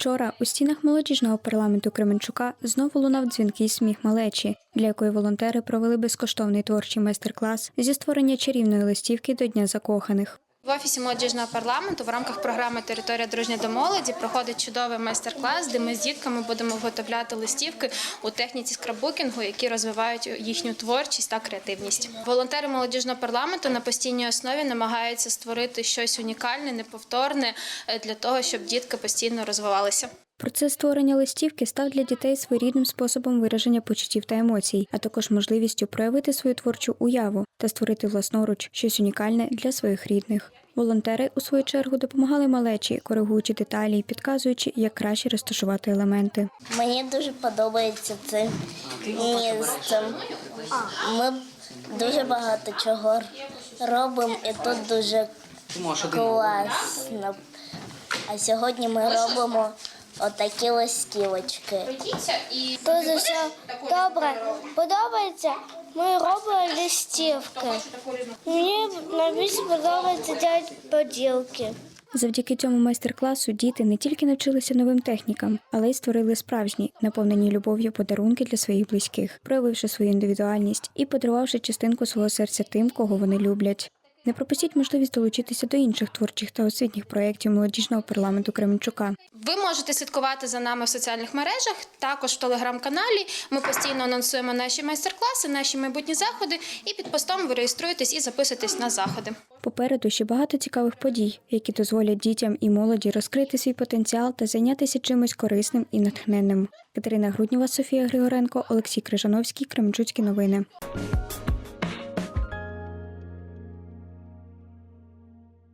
Вчора у стінах молодіжного парламенту Кременчука знову лунав дзвінкий сміх малечі, для якої волонтери провели безкоштовний творчий майстер-клас зі створення чарівної листівки до Дня закоханих. В офісі молодіжного парламенту в рамках програми Територія дружня до молоді проходить чудовий майстер-клас, де ми з дітками будемо виготовляти листівки у техніці скраббукінгу, які розвивають їхню творчість та креативність. Волонтери молодіжного парламенту на постійній основі намагаються створити щось унікальне, неповторне е, для того, щоб дітки постійно розвивалися. Процес створення листівки став для дітей своєрідним способом вираження почуттів та емоцій, а також можливістю проявити свою творчу уяву та створити власноруч щось унікальне для своїх рідних. Волонтери, у свою чергу, допомагали малечі, коригуючи деталі і підказуючи, як краще розташувати елементи. Мені дуже подобається це місце. Ми дуже багато чого робимо, і тут дуже класно. А сьогодні ми робимо отакі листівочки. Дуже все добре. Подобається. Ми робимо листівки. Мені найбільше подобається робити поділки. Завдяки цьому майстер-класу діти не тільки навчилися новим технікам, але й створили справжні, наповнені любов'ю подарунки для своїх близьких, проявивши свою індивідуальність і подарувавши частинку свого серця тим, кого вони люблять. Не пропустіть можливість долучитися до інших творчих та освітніх проєктів молодіжного парламенту Кременчука. Ви можете слідкувати за нами в соціальних мережах, також в телеграм-каналі. Ми постійно анонсуємо наші майстер-класи, наші майбутні заходи. І під постом ви реєструєтесь і записуєтесь на заходи. Попереду ще багато цікавих подій, які дозволять дітям і молоді розкрити свій потенціал та зайнятися чимось корисним і натхненним. Катерина Груднєва, Софія Григоренко, Олексій Крижановський, Кременчуцькі новини.